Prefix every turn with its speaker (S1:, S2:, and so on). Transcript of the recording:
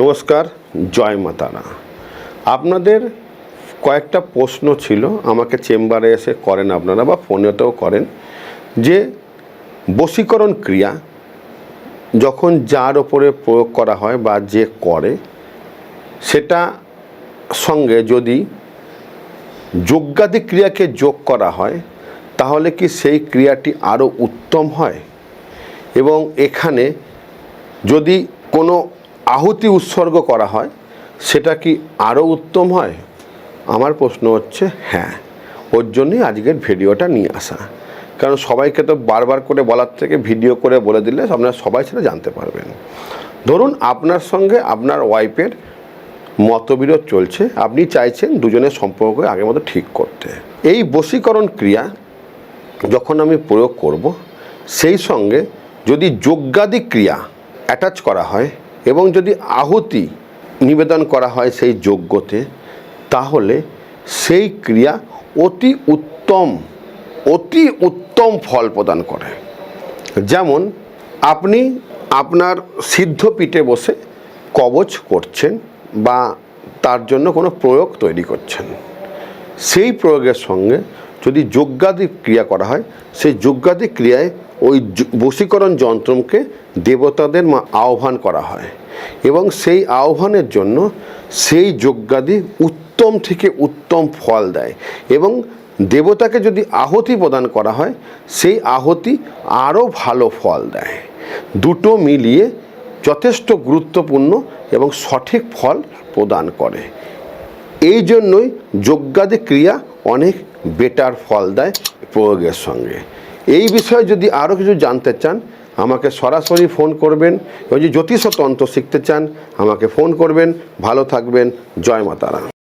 S1: নমস্কার, জয় মাতারা। আপনাদের কয়েকটা প্রশ্ন ছিল, আমাকে চেম্বারে এসে করেন আপনারা বা ফোনেতেও করেন, যে বশীকরণ ক্রিয়া যখন যার ওপরে প্রয়োগ করা হয় বা যে করে, সেটা সঙ্গে যদি যজ্ঞাদি ক্রিয়াকে যোগ করা হয়, তাহলে কি সেই ক্রিয়াটি আরও উত্তম হয়? এবং এখানে যদি কোনো আহুতি উৎসর্গ করা হয়, সেটা কি আরও উত্তম হয়? আমার প্রশ্ন হচ্ছে হ্যাঁ। ওর জন্যই আজকের ভিডিওটা নিয়ে আসা। কারণ সবাইকে তো বারবার করে বলার থেকে ভিডিও করে বলে দিলে আপনারা সবাই সেটা জানতে পারবেন। ধরুন আপনার সঙ্গে আপনার ওয়াইফের মতবিরোধ চলছে, আপনি চাইছেন দুজনের সম্পর্ক আগের মতো ঠিক করতে। এই বশীকরণ ক্রিয়া যখন আমি প্রয়োগ করব, সেই সঙ্গে যদি যোগ্যাদি ক্রিয়া অ্যাটাচ করা হয় এবং যদি আহুতি নিবেদন করা হয় সেই যজ্ঞতে, তাহলে সেই ক্রিয়া অতি উত্তম অতি উত্তম ফল প্রদান করে। যেমন আপনি আপনার সিদ্ধ পিঠে বসে কবচ করছেন বা তার জন্য কোনো প্রয়োগ তৈরি করছেন। সেই প্রয়োগের সঙ্গে যদি যজ্ঞাদি ক্রিয়া করা হয়, সেই যজ্ঞাদি ক্রিয়ায় ওই বশীকরণ যন্ত্রকে দেবতাদের মা- আহ্বান করা হয়। এবং সেই আহ্বানের জন্য সেই যজ্ঞাদি উত্তম থেকে উত্তম ফল দেয়। এবং দেবতাকে যদি আহতি প্রদান করা হয়, সেই আহতি আরও ভালো ফল দেয়। দুটো মিলিয়ে যথেষ্ট গুরুত্বপূর্ণ এবং সঠিক ফল প্রদান করে। এই জন্যই যজ্ঞাদি ক্রিয়া অনেক বেটার ফল দেয় প্রয়োগের সঙ্গে। এই বিষয়ে যদি আরও কিছু জানতে চান, আমাকে সরাসরি ফোন করবেন। এবং যদি জ্যোতিষ তন্ত্র শিখতে চান, আমাকে ফোন করবেন। ভালো থাকবেন। জয় মাতারা